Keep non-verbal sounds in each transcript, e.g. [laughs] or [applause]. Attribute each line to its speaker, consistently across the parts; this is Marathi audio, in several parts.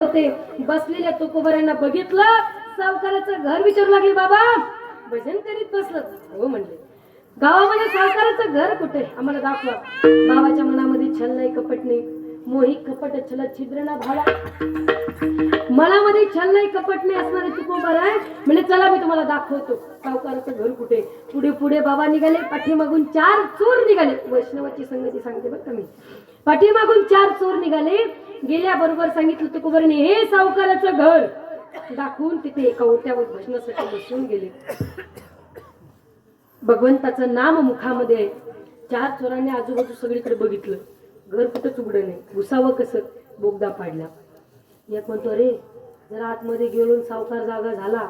Speaker 1: होते. बसलेल्या तुकोबऱ्यांना बघितलं. सावकाराचं घर विचारू लागले बाबा भजन करीत बसलं. हो म्हणले. गावामध्ये सावकाराचं घर कुठे? आम्हाला दाखवा. बाबाच्या मनामध्ये छल नाही कपट नाही. मोही कपट छल छिद्रणा भाला मनामध्ये छल नाही कपट नाही असणारे तुकोबर आहे म्हणजे चला मी तुम्हाला दाखवतो. सावकाराचं घर कुठे? पुढे पुढे बाबा निघाले. पाठीमागून चार चोर निघाले. वैष्णवाची संगती सांगते बघ मी. पाठीमागून चार चोर निघाले. गेल्याबरोबर सांगितलं तुकोबरने हे सावकाराचं घर. दाखवून तिथे एका ओट्यावर भजनासाठी बसून गेले. भगवंताचं नाम मुखामध्ये आहे चार चोरांनी आजूबाजू सगळीकडे बघितलं. घर कुठंच उघडं नाही. घुसावं कसं? बोगदा पाडला. एक म्हणतो अरे जर आतमध्ये गेलो सावकार जागा झाला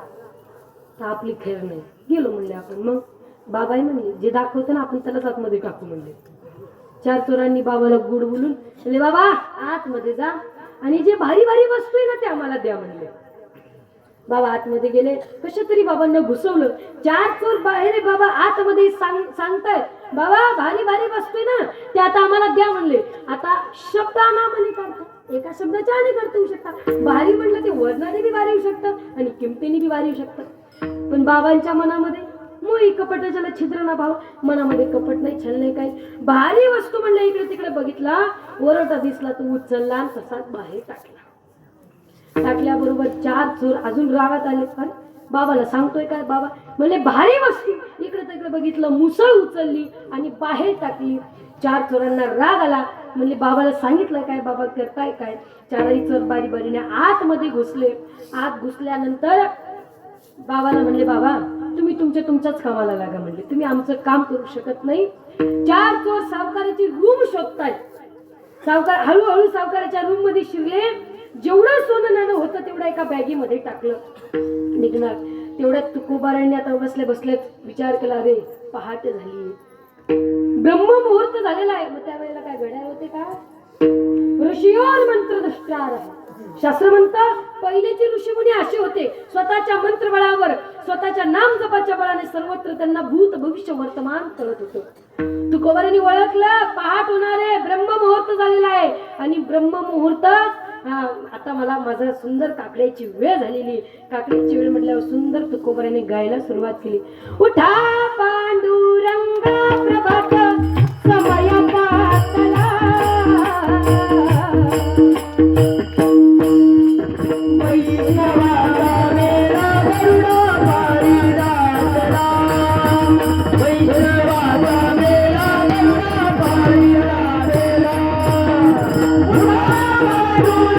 Speaker 1: तर आपली खैर नाही. गेलो म्हणले आपण. मग बाबाई म्हणले जे दाखवतो ना आपण त्यालाच आतमध्ये टाकू म्हणले. चार चोरांनी बाबाला गुड बोलून म्हणले बाबा आतमध्ये जा आणि जे भारी भारी वस्तू आहे ना ते आम्हाला द्या म्हणले. बाबा आतमध्ये गेले. कशा तरी बाबांना घुसवलं. चार चोर बाहेर बाबा आतमध्ये सांग सांगताय बाबा भारी भारी वस्तू आहे ना ते आता आम्हाला द्या म्हणले. आता शब्द म्हणे करता. एका शब्दाच्या आणि करता येऊ शकता. भारी म्हणलं ते वजनाने बी भारी येऊ शकतं आणि किमतीने बी भारी येऊ शकतं. पण बाबांच्या मनामध्ये मोही कपट ज्याला छिद्र ना भाव मनामध्ये कपट नाही छल नाही काही. भारी वस्तू म्हणलं इकडे तिकडे बघितला. ओरडा दिसला तो उचलला आणि तसाच बाहेर टाकला. टाकल्याबरोबर चार चोर अजून रागात आले. पण बाबाला सांगतोय काय बाबा? म्हणले भारी वस्तू. इकडे तिकडे बघितलं मुसळ उचलली आणि बाहेर टाकली. चार चोरांना राग आला. म्हणजे बाबाला सांगितलं काय बाबा करताय काय? चारही चोर बारी बारीने आतमध्ये घुसले. आत घुसल्यानंतर बाबाला म्हणले बाबा तुम्ही तुमच्या तुमच्याच कामाला लागा म्हणले. तुम्ही आमचं काम करू शकत नाही. चार चोर सावकाराची रूम शोधताय सावकार हळूहळू सावकाराच्या रूममध्ये शिरले. जेवढं सोनं नाणं होतं तेवढं एका बॅगीमध्ये टाकलं. निघणार. तेवढ्यात तुकोबारांनी आता बसले बसलेच विचार केला रे पहाटे झाली. ब्रह्म मुहूर्त झालेला आहे. मग त्यावेळेला काय घड्याळ होते का? ऋषीवर मंत्र दृष्टार शास्त्र म्हणतं पहिलेचे ऋषीमुनी असे होते. स्वतःच्या मंत्रबळावर स्वतःच्या नाम जपाच्या बळाने सर्वत्र त्यांना भूत भविष्य वर्तमान करत होतं. तुकोबारांनी ओळखलं पहाट होणारे ब्रह्म मुहूर्त झालेला आहे. आणि ब्रह्म मुहूर्त आता मला माझा सुंदर काकड्याची वेळ झालेली. काकड्याची वेळ म्हटल्यावर सुंदर तुकोबऱ्याने गायला सुरुवात केली. उठा पांडुरंगा प्रभात समयाचा Yeah.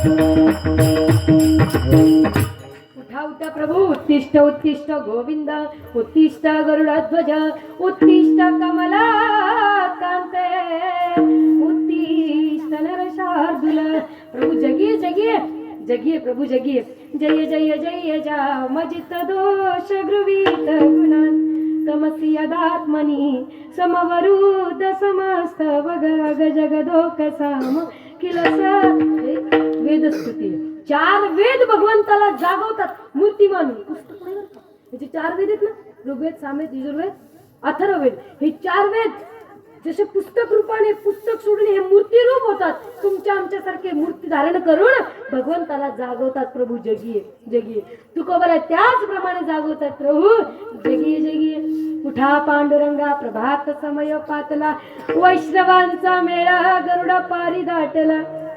Speaker 1: उठा उठा प्रभू उत्तिष्ठ उत्तिष्ठ गोविंद उत्तिष्ठ गरुडध्वज उत्तिष्ठ कमला कांते. उत्तिष्ठ नरशार्दुल प्रभू जगिये जगिये जगिये प्रभू जगिये. जय जय जय जा मजित दोष गृहीत गुणान. तमसि यदात्मनि समवरुद समस्त वग जगदोक साम किल वेदस्तुती चार वेद भगवंताला जागवतात मूर्ती मानून पुस्तक म्हणजे चार वेद आहेत ना ऋग्वेद सामवेद यजुर्वेद अथर्ववेद हे चार वेद जसे पुस्तक रूपाने पुस्तक सोडून हे मूर्ती रूप होतात तुमच्या आमच्यासारखे मूर्ती धारण करून भगवंताला जागवतात प्रभू जगिये जगिये. तुकोबरा त्याचप्रमाणे जागवतात प्रभू जगिये जगिये. उठा पांडुरंगा प्रभात समय पातला वैष्णवांचा मेळा गरुडा पारी दाटला.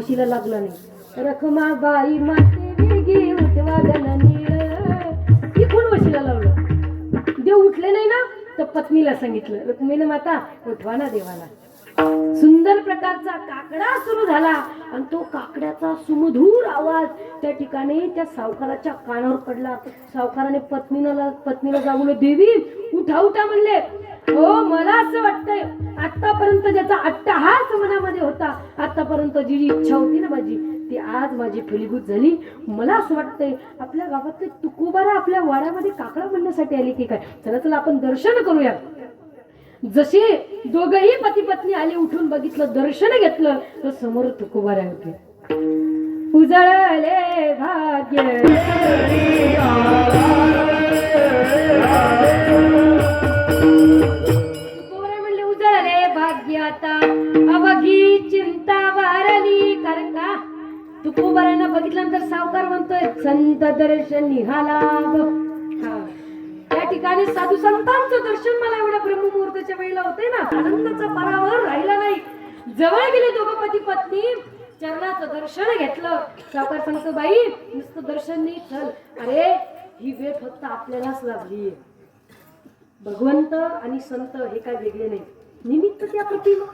Speaker 1: वशीला लागला नाही. रखमाबाई माते वेगी उठवा गण नीळ. इथून लावलं. देव उठले नाही ना तर पत्नीला सांगितलं रुक्मिणी माता उठवा ना देवाला. सुंदर प्रकारचा काकडा सुरू झाला. आणि तो काकड्याचा सुमधूर आवाज त्या ठिकाणी त्या सावकाराच्या कानावर पडला. सावकाराने पत्नीला पत्नीला जागवलं देवी उठा उठा म्हणले. हो मला असं वाटतंय आतापर्यंत ज्याचा अट्टहास मनामध्ये होता आतापर्यंत जी जी इच्छा होती ना माझी ती आज माझी फलीभूत झाली. मला असं वाटतंय आपल्या गावातले तुकोबारा आपल्या वाड्यामध्ये काकडा म्हणण्यासाठी आली की काय? चला चला आपण दर्शन करूया. जसे दोघही पती पत्नी आले उठून बघितलं दर्शन घेतलं तर समोर तुकोबाऱ्या होते. उजळले भाग्य. म्हणले उजळले भाग्य आता. अवघी चिंता वारली कारण का? तुकोबाऱ्यांना बघितल्यानंतर सावकार म्हणतोय संत दर्शन निघाला ग. ठिकाणी साधू संतांचं दर्शन मला एवढ्या ब्रह्ममुहूर्ताच्या वेळेला होते ना. आनंदाचा परावर राहिला नाही. जवळ गेले दोघं पती पत्नी. चरणाचं दर्शन घेतलं. सावकार सांगतो बाई नुसतं दर्शन नाही चल. अरे ही वेळ फक्त आपल्यालाच लागली. भगवंत आणि संत हे काय वेगळे नाही. निमित्त त्या प्रतिमा.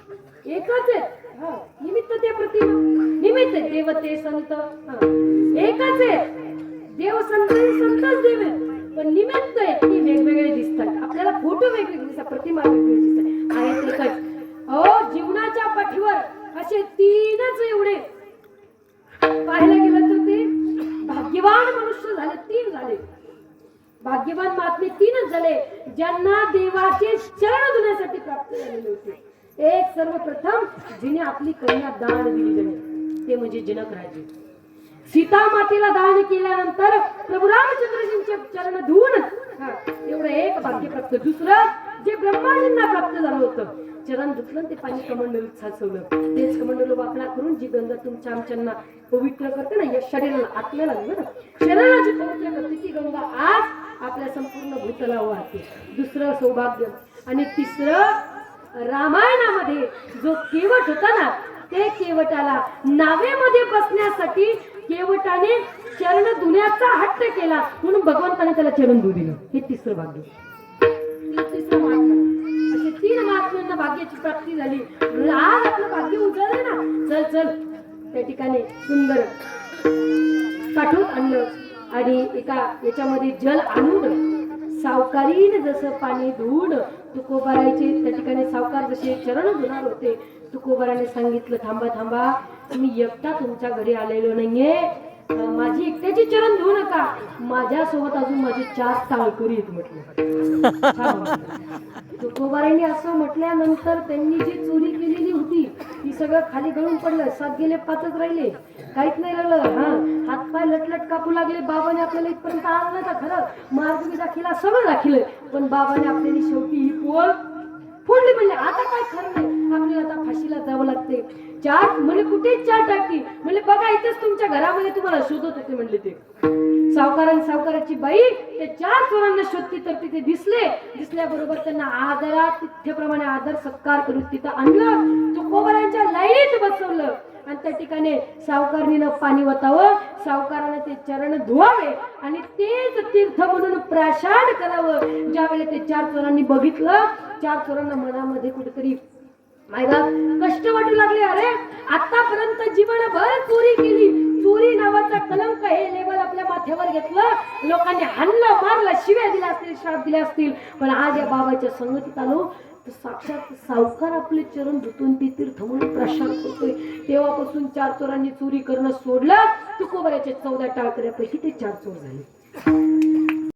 Speaker 1: एकच आहे निमित्त त्या प्रतिमा. निमित्त देवते देव ते संत. एकच आहे देव संत संतच देव आहे पण निमित्त आहे ती वेगवेगळे दिसतात. आपल्याला फोटो वेगवेगळे दिसतात प्रतिमा वेगवेगळी दिसतात आहेत एकच हो जीवनाच्या पाठीवर असे तीनच एवढे. पाहायला गेलं तर ते भाग्यवान मनुष्य झाले तीन झाले. भाग्यवान महात्मे तीनच झाले ज्यांना देवाचे चरण धुण्यासाठी प्राप्त झालेले होते. एक सर्वप्रथम जिने आपली कन्या दान दिली गेली ते म्हणजे जनक राजे सीता मातेला दान केल्यानंतर प्रभू रामचंद्रजींचे चरण धुवून एवढं एक भाग्य प्राप्त. दुसरं जे ब्रह्माजींना प्राप्त झालं होतं चरण धुतलं ते पाणी कमंडल साचवलं. तेच कमंडल वाकडा करून जी गंगा तुमच्या आमच्यांना पवित्र करते ना या शरीराला आत्म्याला लागलं ना शरीराची पवित्र करते ती गंगा आज आपल्या संपूर्ण भूतला वाहते. दुसरं सौभाग्य. आणि तिसरं रामायणामध्ये जो केवट होता ना ते केवटाला नावेमध्ये बसण्यासाठी केवटाने चरण धुण्याचा हट्ट केला म्हणून भगवंताने त्याला चरण धुऊ दिलं. हे तिसरं भाग्य. तिसरं असे तीन महात्म्यांना भाग्याची प्राप्ती झाली. लाल आज आपलं भाग्य उजळलं ना. चल चल. त्या ठिकाणी सुंदर साठून आणलं आणि एका याच्यामध्ये जल आणून सावकारीने जसं पाणी धुवून तुकोबारायचे त्या ठिकाणी सावकार जसे चरण धुणार होते तुकोबाराने सांगितलं थांबा थांबा मी एकटा तुमच्या घरी आलेलो नाहीये. माझी एकट्याची चरण घेऊ नका. माझ्यासोबत अजून माझे चार टाळकरी आहेत [laughs] म्हटलं. तुकोबारांनी असं म्हटल्यानंतर त्यांनी जी चोरी केलेली होती ती सगळं खाली गळून पडलं. सात गेले पाचच राहिले. काहीच नाही राहिलं. हा हातपाय लटलट कापू लागले. बाबाने आपल्याला इथपर्यंत आणलं का खरं मार्ग बी दाखिला सगळं दाखिलं पण बाबाने आपल्याला शेवटी ही पोल फोडली म्हणले आता काय खरं नाही. आपल्याला आता फाशीला जावं लागते. चार म्हणजे कुठे चार टाकली म्हणजे बघा इथेच तुमच्या घरामध्ये तुम्हाला शोधत होते म्हणले ते. सावकार सावकाराची बाई ते चार चोरांना शोधते तर तिथे दिसले. दिसल्याबरोबर त्यांना आदरात तिथ्यप्रमाणे आदर सत्कार करून तिथं आणलं. तो कोबरांच्या लाईनीत बसवलं. आणि त्या ठिकाणी सावकारणीनं पाणी वतावं सावकारानं ते चरण धुवावे आणि तेच तीर्थ म्हणून प्राशाद करावं. ज्यावेळेला ते चार चोरांनी बघितलं चार चोरांना मनामध्ये कुठेतरी मायगा कष्ट वाटू लागले अरे. आतापर्यंत जीवनभर चोरी केली. चोरी नावाचा कलंक हे लेवल आपल्या माथ्यावर घेतलं. लोकांनी हाणलं मारलं शिव्या दिल्या असतील श्राप दिल्या असतील. पण आज या बाबाच्या संगतीत आलो साक्षात सावकार आपले चरण धुतून ते तीर्थ म्हणून प्रशांत करतोय. तेव्हापासून चार चोरांनी चोरी करणं सोडलं. तुकोबऱ्याचे चौदा टाळकऱ्यापैकी ते चार चोर झाले.